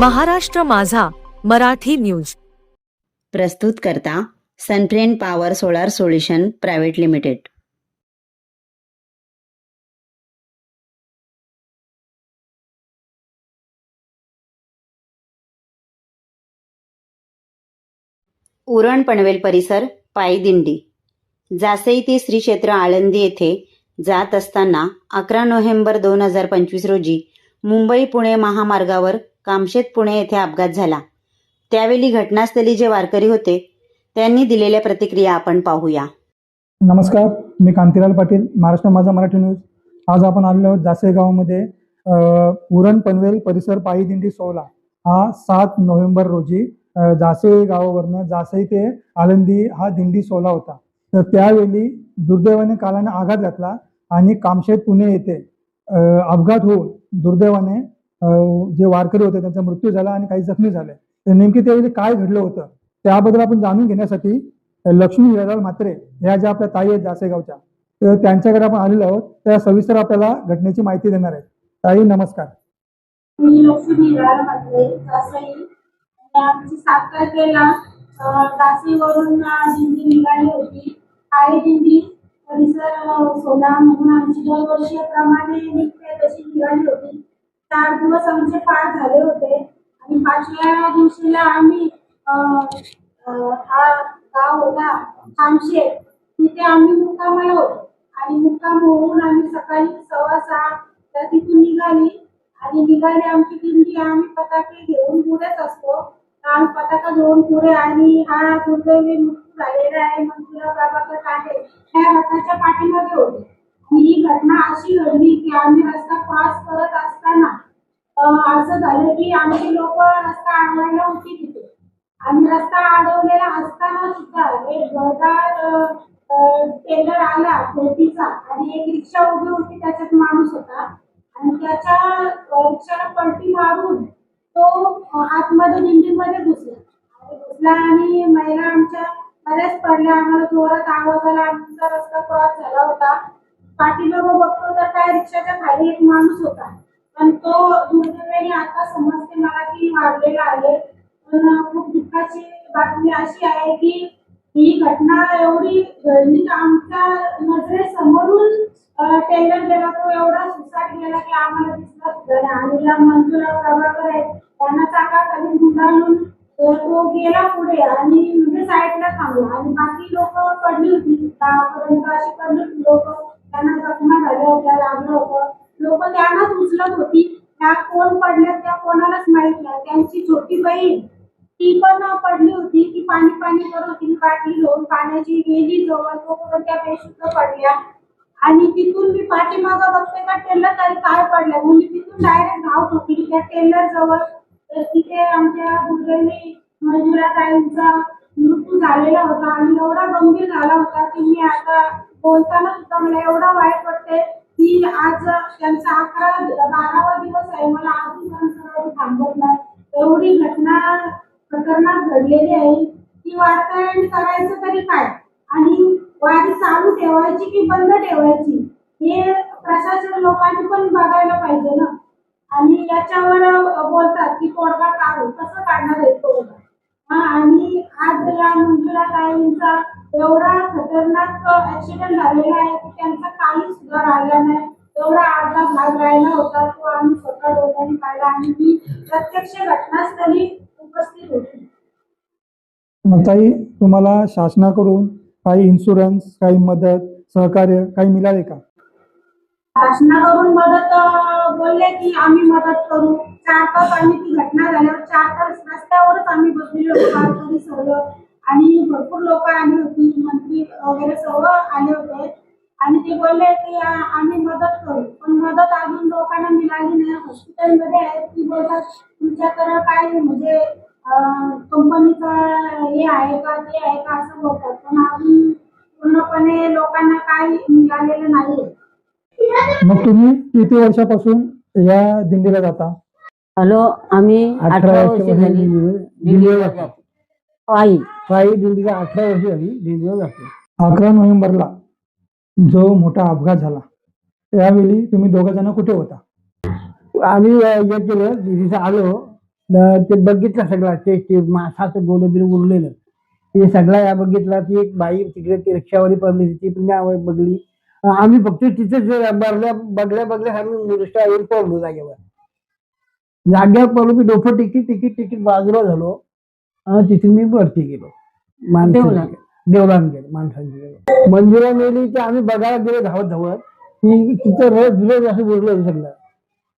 महाराष्ट्र माझा मराठी न्यूज. प्रस्तुत करता Sunfriend Power Solar Solution Private Limited. Uran Panvel परिसर पायदिंडी जासई ते श्री क्षेत्र आळंदी येथे जात असताना अकरा नोव्हेंबर दोन हजार पंचवीस रोजी मुंबई पुणे महामार्गावर कामशेत पुणे येथे अपघात झाला. त्यावेळी घटनास्थळी जे वारकरी होते त्यांनी दिलेल्या प्रतिक्रिया आपण पाहूया. नमस्कार मी कांतीलाल पाटील महाराष्ट्र माझा मराठी न्यूज. आज आपण आलेलो आहोत जासे गावामध्ये उरण पनवेल परिसर पायी दिंडी सोहळा. हा सात नोव्हेंबर रोजी जासे गावावरनं जासई ते आळंदी हा दिंडी सोहळा होता. तर त्यावेळी दुर्दैवाने कालाने आघात घातला आणि कामशेत पुणे येथे अपघात होऊन दुर्दैवाने जे वारकरी होते त्यांचा मृत्यू झाला आणि काही जखमी झाले. तर नेमकी त्यावेळी काय घडलं होतं त्याबद्दल आपण जाणून घेण्यासाठी लक्ष्मी हिरालाल म्हात्रे ह्या ज्या आपल्या ताई आहेत जासेगावच्या तर त्यांच्याकडे आपण आलेलो आहोत. त्या सविस्तर आपल्याला घटनेची माहिती देणार आहेत. ताई नमस्कार. मी लक्ष्मी हिराळ म्हटले आमची सात तारखेला दिंडी निघाली होती. दिंडी परिसर म्हणून आमची दरवर्षीप्रमाणे निघते तशी निघाली होती. चार दिवस आमचे पार झाले होते. आणि पाचव्या दिवशीला आम्ही हा गाव होता खामशे तिथे आम्ही मुक्कामाला होतो आणि मुक्काम होऊन आम्ही सकाळी सव्वा सहा तर तिथून निघाली. आणि निघाली आमची दिंडी. आम्ही पताके घेऊन पुढेच असतो. आम्ही पताका घेऊन पुढे आणि हा दुर्दैवी मृत्यू झालेला आहे. मंजुळा प्रभाकर कांडे ह्या रथाच्या पाठीमध्ये होते. ही घटना अशी घडली की आम्ही रस्ता क्रॉस करत असताना असं झालं की आमचे लोक रस्ता अडवायला होती. तिथे आणि रस्ता अडवलेला असताना सुद्धा एक गळदार टेलर आला धोतीचा आणि एक रिक्षा उभी होती त्याच्यात माणूस होता. आणि त्याच्या रिक्षाला पलटी मारून तो आतमधून आतमध्ये दिंडीमध्ये घुसला. घुसला आणि महिला आमच्या बऱ्याच पडल्या. आम्हाला जोरात आवाज आला. आमचा रस्ता क्रॉस झाला होता. पाठीमागं बघतो तर काय रिक्षाच्या खाली एक माणूस होता. पण तो दुर्दैवाने आता समजते मला की मारलेला आहे. पण खूप दुःखाची बातमी अशी आहे की ही घटना एवढी घडली आमच्या नजरेसमोरून अं, टेलर गेला तो एवढा सुसाट गेला की आम्हाला दिसला सुद्धा नाही. आणि ज्या मंजुराव प्रभाकर आहेत त्यांना चाकाखाली गुंडाळून तो गेला पुढे आणि म्हणजे साईडला थांबला. आणि बाकी लोक पडली होती. दहापर्यंत अशी पडली होती लोक. त्यांना जखमा झाल्या होत्या लागलं होतं. लोक त्यांनाच उचलत होती. त्या कोण पडल्या त्या कोणालाच माहीत नाही. त्यांची छोटी बहीण ती पण पडली होती. ती पाणी पाणी करत होती बाटली घेऊन पाण्याची गेली जवळ तोपर्यंत त्या बेशुद्ध पडल्या. आणि तिथून मी पाठीमागं बघते का टेलर तरी काय पडलं म्हणजे तिथून डायरेक्ट धाव ठोकली. त्या टेलर जवळ तर तिथे आमच्या दुर्दैवी मंजुळाताईंचा मृत्यू झालेला होता. आणि एवढा गंभीर झाला होता की मी आता बोलताना सुद्धा मला एवढा वाईट वाटते की आज त्यांचा अकरा बारावा दिवस आहे. मला अजून थांबत नाही. एवढी घटना खतरनाक घडलेली आहे. की वातावरण करायचं तरी काय? आणि वारी चालू ठेवायची की बंद ठेवायची? हे प्रशासन लोकांनी पण बघायला पाहिजे ना. आणि याच्यावर बोलतात की तोडगा काढू. कसं काढणार आहे तोडगा हा आणि आज या मंजुळा काहींचा एवढा खतरनाक ऍक्सिडेंट झालेला आहे की त्यांचा काही सुद्धा राहिला नाही. एवढा अर्धा भाग राहिला होता तो आम्ही स्वतः डोळ्यांनी पाहिला आणि मी प्रत्यक्ष घटनास्थळी उपस्थित होती. मग ताई तुम्हाला शासनाकडून काही इन्शुरन्स काही मदत सहकार्य काही मिळाले का? शासनाकडून मदत बोलले की आम्ही मदत करू. चार तास आम्ही ती घटना झाल्यावर चार तास रस्त्यावरच आम्ही बसलेलो सर्व आणि भरपूर लोक आली होती मंत्री वगैरे सर्व आले होते. आणि ते बोलले की आ- आम्ही मदत करू. पण मदत अजून लोकांना मिळाली नाही. हॉस्पिटलमध्ये आहेत ती बोलतात तुमच्याकडं काय म्हणजे कंपनीचं हे आहे का ते आहे का? असं बोलतात. पण अजून पूर्णपणे लोकांना काही मिळालेलं नाहीये. मग तुम्ही किती वर्षापासून या दिंडीला जाता? हॅलो आम्ही अठरा वर्ष झाली. दिंडीवर जातो. पायी. काही दिंडीला अठरा वर्ष झाली दिंडीवर जातो. अकरा नोव्हेंबरला जो मोठा अपघात झाला त्यावेळी तुम्ही दोघ जण कुठे होता? आम्ही केलं दिदीचं आलो. ते बघितलं सगळं ते मासाचं गोलं बिल उरलेलं. ते सगळं या बघितलं ती एक बाई तिकडे ती रिक्षावाली पडली ती पण बघली. आम्ही फक्त तिथेच बघल्या बघल्या बघल्या आम्ही येऊन पडलो जागेवर. जागेवर पडलो की डोफं टिकीट तिकीट तिकीट बाजूला झालो. तिथून मी वरती गेलो. माणसांची देवळात गेलो. माणसांची गेलो. मंजुळा मेली की आम्ही बघायला गेलो धावत धावत की तिथं रोज रोज असं बोललो सगळं.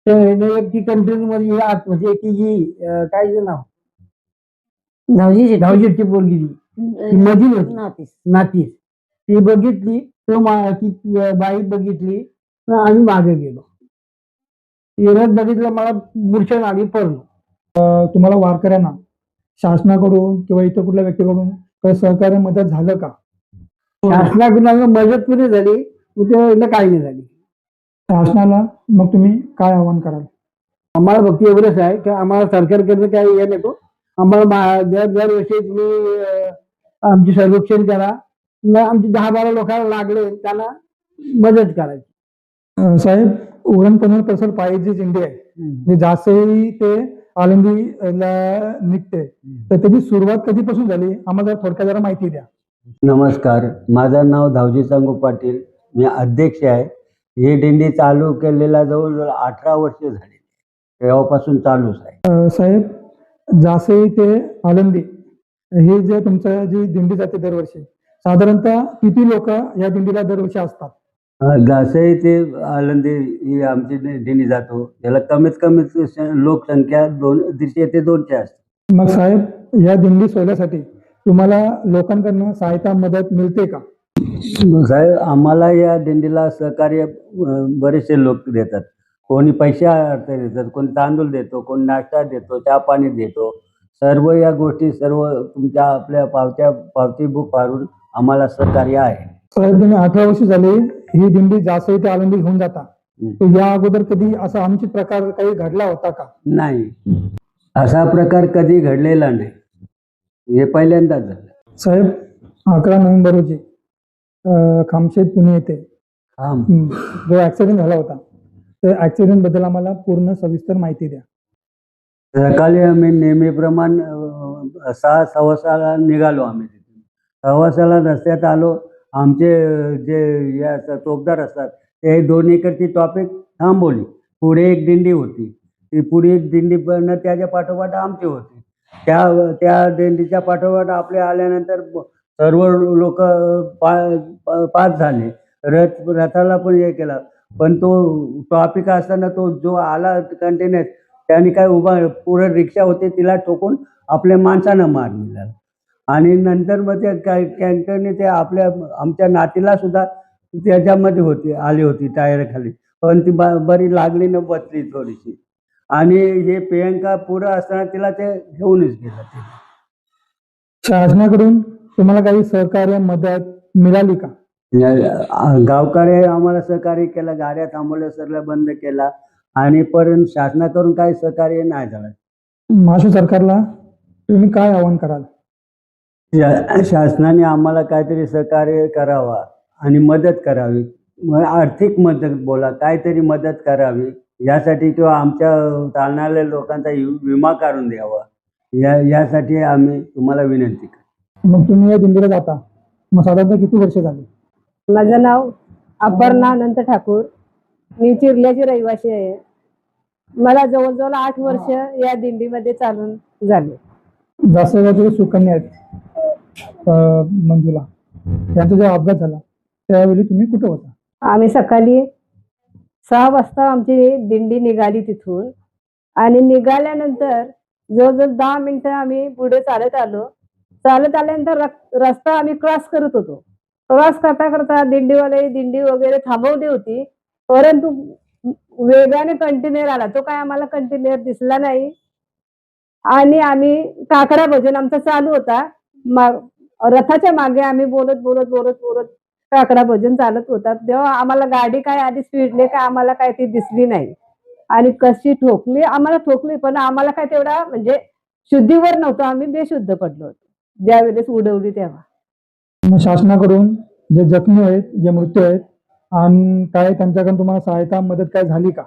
तर एक ती कंटिन्यू मध्ये आत म्हणजे ती जी काय तिचं नाव? धावजी धावजेटची पोरगी मधील होती. नातीस. नातीस. ती बघितली तो मा- ती बाई बघितली तर आम्ही मागे गेलो. येण्यात बघितलं मला मूर्छन आली पडलो. तुम्हाला वारकऱ्यांना शासनाकडून किंवा इतर कुठल्या व्यक्तीकडून काही सहकार्य मदत झालं का? शासनाकडून मदत पुरी झाली? कुठे काही नाही झाली. शासनाला मग तुम्ही काय आव्हान कराल? आम्हाला फक्त एवढंच आहे की आम्हाला सरकारकडनं काही हे नको. आम्हाला दर दरवर्षी तुम्ही आमचे सर्वेक्षण करा. आमचे दहा बारा लोकांना लागले त्यांना मदत करायची. साहेब उरण परिसर पायी जी दिंडी आहे. जे जासई ते आळंदी ला निघते. तर त्याची सुरुवात कधीपासून झाली? आम्हाला थोडक्यात जरा माहिती द्या. नमस्कार. माझं नाव धावजी सांगू पाटील. मी अध्यक्ष आहे. ही दिंडी चालू केलेला जवळजवळ अठरा वर्ष झाली. तेव्हापासून चालूच आहे. साहेब जासई ते आळंदी हे जे तुमचं जी दिंडी जाते दरवर्षी साधारणतः किती लोक या दिंडीला दरवर्षी असतात? जसंही ते आळंदी ही आमची दि- दिंडी जातो. त्याला कमीत कमी लोकसंख्या दोन दीडशे ते दोनशे असते. मग साहेब या दिंडी सोडण्यासाठी तुम्हाला लोकांकडनं सहायता मदत मिळते का? साहेब आम्हाला या दिंडीला सहकार्य बरेचसे लोक देतात. कोणी पैसे अर्थ देतात कोणी तांदूळ देतो कोणी नाश्ता देतो चहा पाणी देतो. सर्व या गोष्टी सर्व तुमच्या आपल्या पावत्या पावती बुक फाडून आम्हाला सहकार्य आहे. साहेब तुम्ही अठरा वर्ष झाली ही दिंडी जासई ते आळंदी घेऊन जाता. या अगोदर कधी असा अनुचित प्रकार काही घडला होता का? नाही. असा प्रकार कधी घडलेला नाही. हे पहिल्यांदाच झालं. साहेब अकरा नोव्हेंबर रोजी अं, खामशेत पुणे येथे हं, जो ऍक्सिडेंट झाला होता त्या ऍक्सिडेंटबद्दल आम्हाला पूर्ण सविस्तर माहिती द्या. सकाळी आम्ही नेहमीप्रमाणे अं, सहा सव्वा सहाला निघालो आम्ही तिथून. सव्वा सहाला रस्त्यात आलो. आमचे जे हे असतात चौकदार असतात ते दोन्हीकडची टॉपिक थांबवली. पुढे एक दिंडी होती. ती पुढे एक दिंडी पण त्याच्या पाठोपाठ आमची होती. त्या त्या दिंडीच्या पाठोपाठ आपले आल्यानंतर सर्व लोक पा पाच झाले. रथ रथाला पण हे केला. पण तो टॉपिक असताना तो जो आला कंटेनर त्याने काय उभा पुढे रिक्षा होते तिला ठोकून आपल्या माणसानं मार मिळाला आणि नंतर मग त्या काय कॅन्टरने ते आपल्या आमच्या नातीला सुद्धा त्याच्यामध्ये होती आली होती टायर खाली. पण ती बरी लागली न बसली थोडीशी. आणि हे प्रियंका पुढं असताना तिला ते घेऊनच गेलं ते. शासनाकडून तुम्हाला काही सहकार्य मदत मिळाली का? गावकरी आम्हाला सहकार्य केलं गाड्या थांबवल्या सरला बंद केला. आणि पर्यंत शासनाकडून काही सहकार्य नाही झालं. महाराष्ट्र सरकारला तुम्ही काय आवाहन कराल? शा- शासनाने आम्हाला काहीतरी सहकार्य करावा आणि मदत करावी. म- आर्थिक मदत बोला काहीतरी मदत करावी. यासाठी किंवा आमच्या चालणाऱ्या लोकांचा विमा काढून द्यावा. या यासाठी आम्ही तुम्हाला विनंती करतो. मग तुम्ही या दिंडीला जाता. मग साधारणतः किती वर्ष झाली? माझं नाव अपर्णा अनंत ठाकूर. मी चिरल्याची रहिवासी आहे. मला जवळजवळ आठ वर्ष या दिंडीमध्ये चालून झाले. जासेगावचे सुकन्या आहेत. मंजुला. त्यांचा जेव्हा अपघात झाला त्यावेळी तुम्ही कुठं होता? आम्ही सकाळी सहा वाजता आमची दिंडी निघाली तिथून. आणि निघाल्यानंतर जवळजवळ दहा मिनिटं आम्ही पुढे चालत आलो. चालत आल्यानंतर रस्ता आम्ही क्रॉस करत होतो. क्रॉस करता करता दिंडीवाले दिंडी वगैरे थांबवली होती. परंतु वेगाने कंटेनर आला. तो काय आम्हाला कंटेनर दिसला नाही. आणि आम्ही काकडा भजन आमचा चालू होता. रथाच्या मागे आम्ही बोलत बोलत बोलत बोलत काकडा भजन चालत होता. तेव्हा आम्हाला गाडी काय आधी स्पीडने काय आम्हाला काय ती दिसली नाही. आणि कशी ठोकली आम्हाला ठोकली पण आम्हाला काय तेवढा म्हणजे शुद्धीवर नव्हतो. आम्ही बेशुद्ध पडलो होतो. ज्यावेळेस उडवली तेव्हा. मग शासनाकडून जे जखमी आहेत जे मृत्यू आहेत आणि काय त्यांच्याकडून तुम्हाला सहायता मदत काय झाली का?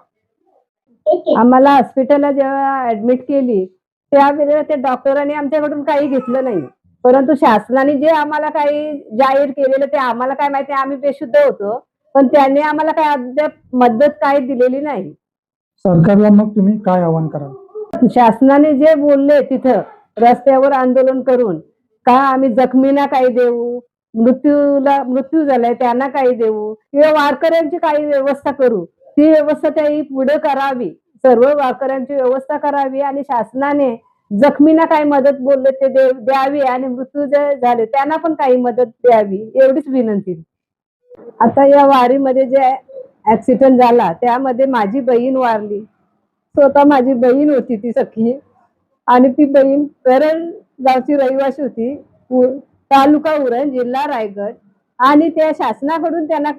आम्हाला हॉस्पिटलला जेव्हा ऍडमिट केली त्यावेळेला त्या डॉक्टरांनी आमच्याकडून काही घेतलं नाही. परंतु शासनाने जे आम्हाला काही जाहीर केलेलं ते आम्हाला काय माहिती आम्ही बेशुद्ध होतो. पण त्यांनी आम्हाला काय अद्याप मदत काही दिलेली नाही. सरकारला मग तुम्ही काय आवाहन कराल? शासनाने जे बोलले तिथं रस्त्यावर आंदोलन करून का आम्ही जखमींना काही देऊ? मृत्यूला मृत्यू झालाय त्यांना काही देऊ? किंवा वारकऱ्यांची काही व्यवस्था करू? ती व्यवस्था त्यांनी पुढे करावी. सर्व वारकऱ्यांची व्यवस्था करावी आणि शासनाने जखमींना काही मदत बोलले ते द्यावी आणि मृत्यू जे झाले त्यांना पण काही मदत द्यावी एवढीच विनंती. आता या वारीमध्ये जे ऍक्सिडेंट झाला त्यामध्ये माझी बहीण वारली. स्वतः माझी बहीण होती ती सखी आणि ती बहीण परळ गावची रहिवाशी होती तालुका उरण जिल्हा रायगड. आणि त्या शासनाकडून त्यांना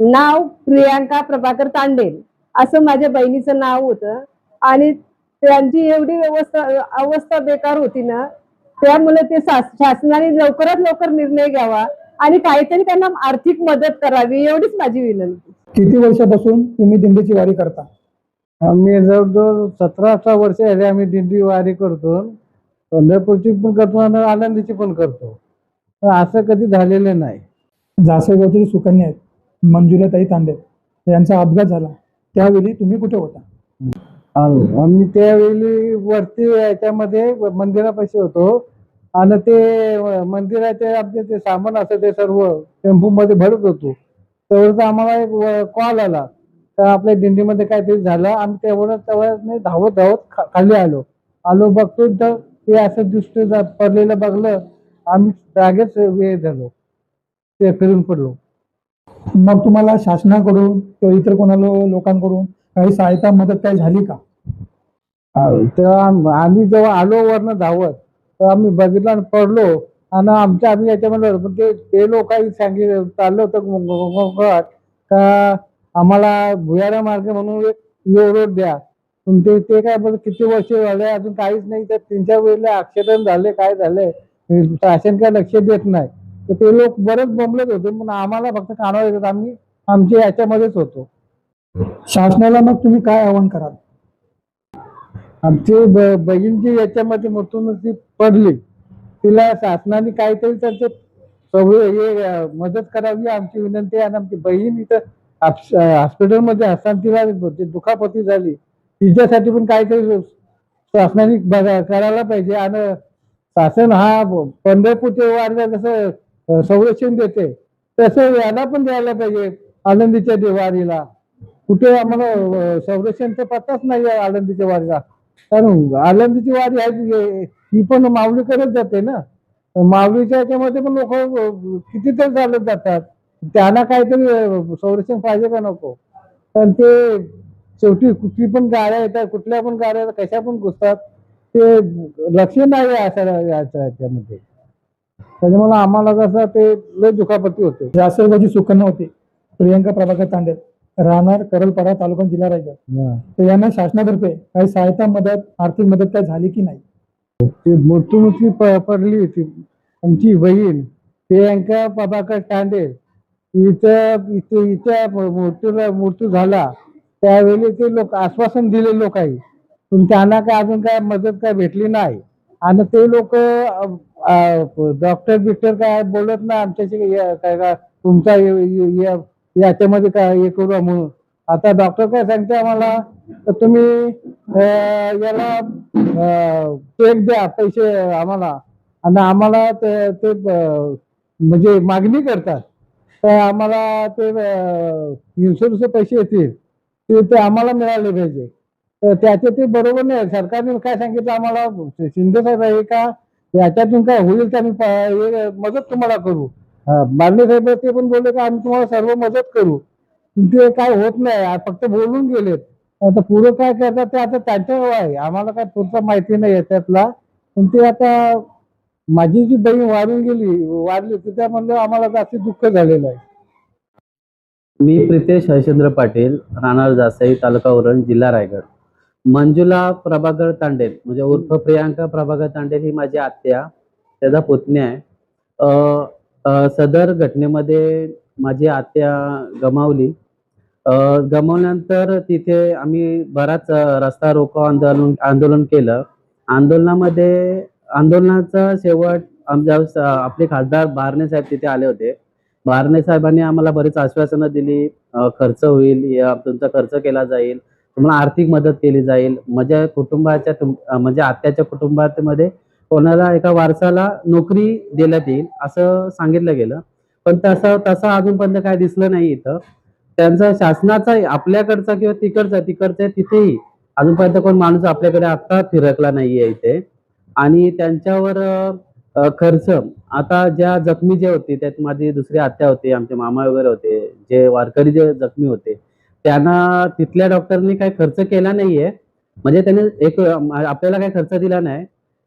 नाव प्रियांका प्रभाकर तांडेल असं माझ्या बहिणीचं नाव होतं. आणि त्यांची एवढी व्यवस्था अवस्था बेकार होती ना त्यामुळे ते शास- शासनाने लवकरात लवकर निर्णय घ्यावा आणि काहीतरी त्यांना आर्थिक मदत करावी एवढीच माझी विनंती. किती वर्षापासून तुम्ही दिंडीची वारी करता? आम्ही जवळजवळ सतरा अठरा वर्ष झाली आम्ही दिंडी वारी करतो. पंढरपूरची पण करतो आणि आनंदीची पण करतो. पण असं कधी झालेलं नाही. जासेगावचे सुकन्या आहेत मंजुलाताई तांडे यांचा अपघात झाला. त्यावेळी तुम्ही कुठे होता. आम्ही त्यावेळी वरती याच्यामध्ये मंदिरापाशी होतो. आणि ते मंदिराचे आमचे ते सामान असं ते सर्व टेम्पो मध्ये भरत होतो. तेवढं आम्हाला एक कॉल आला. तर आपल्या दिंडीमध्ये काहीतरी झालं. आम्ही तेवढं तेवढं धावत धावत खा- खाली आलो. आलो बघतो तर ते असं दृष्टी पडलेलं बघलं. आम्ही जागेच वेळ झालो. ते फिरून पडलो. मग तुम्हाला शासनाकडून किंवा इतर कोणाला लोकांकडून काही सहायता मदत काही झाली का? तेव्हा आम्ही जेव्हा आलो वरनं धावत तर आम्ही बघितलं आणि पडलो. आणि आमच्या आम्ही याच्यामध्ये पण ते ते लोकांनी सांगितलं चाललं होतं का आम्हाला भुयारा मार्ग म्हणून एक रोड द्या. पण ते ते काय बरं किती वर्ष झाले अजून काहीच नाही तर त्यांच्या वेळेला ऍक्सिडेंट झाले काय झाले शासन काय लक्ष देत नाही. तर ते लोक बरेच बोंबलत होते पण आम्हाला फक्त कानावर येतात आम्ही आमच्या याच्यामध्येच होतो. शासनाला मग तुम्ही काय आवाहन कराल? आमची बहीण जी याच्यामध्ये मधून पडली तिला शासनाने काहीतरी त्यांचे हे मदत करावी आमची विनंती आणि आमची बहीण इथं हॉस्पिटलमध्ये असताना तिला दुखापती झाली. तिच्यासाठी पण काहीतरी शासनाने बघा करायला पाहिजे. आणि शासन हा पंढरपूरच्या वारला जसं संरक्षण देते तसं याला पण द्यायला पाहिजे आनंदीच्या दिवाळीला. कुठे आम्हाला संरक्षणचा पत्ताच नाही आहे आनंदीच्या वारीला. कारण आलंदीची वारी आहे ती- पण माऊलीकडेच जाते ना. माऊलीच्या याच्यामध्ये पण लोक कितीतरी चालत जातात. त्यांना काहीतरी संरक्षण पाहिजे का नको? पण ते शेवटी कुठली पण गाड्या येतात कुठल्या पण गाड्या कशा पण घुसतात ते लक्ष नाही आहे अशा याच्या याच्यामध्ये. त्याच्यामुळे आम्हाला कसं ते लय दुखापती होते. जासेगावची सुकन्या होती. प्रियंका प्रभाकर तांडे. राहणार करलपाडा तालुका जिल्हा रायगड. तर यांना शासनातर्फे काही सहायता मदत आर्थिक मदत काय झाली की नाही? ती मृत्यूमुखी प- पडली होती. आमची बहीण प्रियांका प्रभाकर तांडे इथं इथे हिच्या मृत्यूला मृत्यू झाला. त्यावेळी ते लोक आश्वासन दिले लोक आहे पण त्यांना काय अजून काय मदत काय भेटली नाही. आणि ते लोक डॉक्टर बिक्टर काय बोलत नाही. आमच्याशी काय का तुमचा य- य- या- याच्यामध्ये काय हे करू म्हणून आता डॉक्टर काय सांगते आम्हाला? तर तुम्ही याला चेक द्या पैसे आम्हाला. आणि आम्हाला ते ते म्हणजे मागणी करतात. तर आम्हाला ते इन्शुरन्सचे पैसे येतील. ते ते आम्हाला मिळाले पाहिजे. तर त्याचे ते बरोबर नाही. सरकारने काय सांगितलं आम्हाला? शिंदे साहेब आहे का? याच्यातून काय होईल ते आम्ही हे मदत तुम्हाला करू. अं, साहेब ते पण बोलले का आम्ही तुम्हाला सर्व मदत करू. पण ते काय होत नाही फक्त बोलून गेलेत. आता पुढे काय करतात ते आता त्यांच्यावर आहे. आम्हाला काय पुढचं माहिती नाही त्यातला पण ते आता माझी जी बहीण वारून गेली वारली त्या म्हणलं आम्हाला जास्त दुःख झालेलं आहे. मी प्रितेश हरिश्चंद्र पाटील राहणार जासाई तालुका उरण जिल्हा रायगड. मंजुला प्रभाकर तांडेल म्हणजे उर्फ प्रियांका प्रभाकर तांडेल ही माझी आत्या त्याचा पुतणी आहे. सदर घटनेमध्ये माझी आत्या गमावली. गमावल्यानंतर तिथे आम्ही बराच रस्ता रोको आंदोलन आंदोलन केलं. आंदोलनामध्ये आंदोलनाचा शेवट आमच्या आपले खासदार बारणे साहेब तिथे आले होते. बारणे साहेबांनी आम्हाला बरीच आश्वासनं दिली खर्च होईल या तुमचा खर्च केला जाईल तुम्हाला आर्थिक मदत केली जाईल. माझ्या कुटुंबाच्या तुम- म्हणजे आत्याच्या कुटुंबामध्ये कोणाला एका वारसाला नोकरी देण्यात येईल असं सांगितलं गेलं. पण तसं तसं अजूनपर्यंत काय दिसलं नाही इथं. त्यांचा शासनाचा आपल्याकडचा किंवा तिकडचा तिकडचा तिथेही अजूनपर्यंत कोण माणूस आपल्याकडे आता फिरकला नाहीये इथे. आणि त्यांच्यावर खर्च. आता ज्या जखमी जे होती त्यात माझी दुसरी आत्या होती आमचे मामा वगैरे होते जे वारकरी जे जखमी होते त्यांना तिथल्या डॉक्टरनी काही खर्च केला नाहीये. म्हणजे त्याने एक आपल्याला काही खर्च दिला नाही.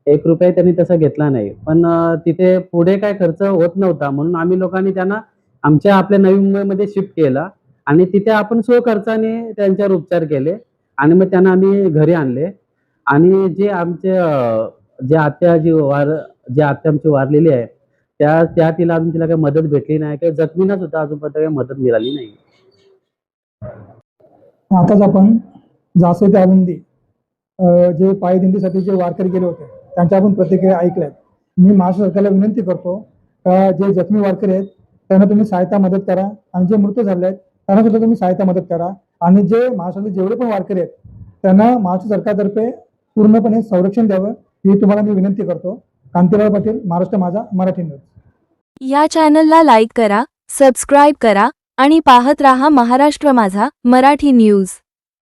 एक रुपये त्यांनी तसा घेतला नाही. पण तिथे पुढे काय खर्च होत नव्हता. म्हणून आम्ही लोकांनी त्यांना आमच्या आपल्या नवी मुंबईमध्ये शिफ्ट केला. आणि तिथे आपण स्वखर्चाने त्यांच्यावर उपचार केले. आणि मग त्यांना आम्ही घरी आणले. आणि जे आमचे जे आत्या जी वार जे आत्या आमची वारलेली आहे त्या त्या तिला अजून तिला काही मदत भेटली नाही. काही जखमींना सुद्धा अजूनपर्यंत काही मदत मिळाली नाही. आताच आपण जास्वती आनंदी जे पायदिंडीसाठी जे वारकरी गेले होते त्यांच्या आपण प्रतिक्रिया ऐकल्यात. मी महाराष्ट्र सरकारला विनंती करतो का जे जखमी वारकरी आहेत त्यांना तुम्ही सहायता मदत करा. आणि जे मृत झाले आहेत त्यांना सुद्धा तुम्ही सहायता मदत करा. आणि जे महाराष्ट्रातले जेवढे पण वारकरी आहेत त्यांना महाराष्ट्र सरकारतर्फे पूर्णपणे संरक्षण द्यावं ही तुम्हाला मी विनंती करतो. कांतीलाल पाटील महाराष्ट्र माझा मराठी न्यूज. या चॅनलला लाईक करा सबस्क्राईब करा आणि पाहत रहा महाराष्ट्र माझा मराठी न्यूज.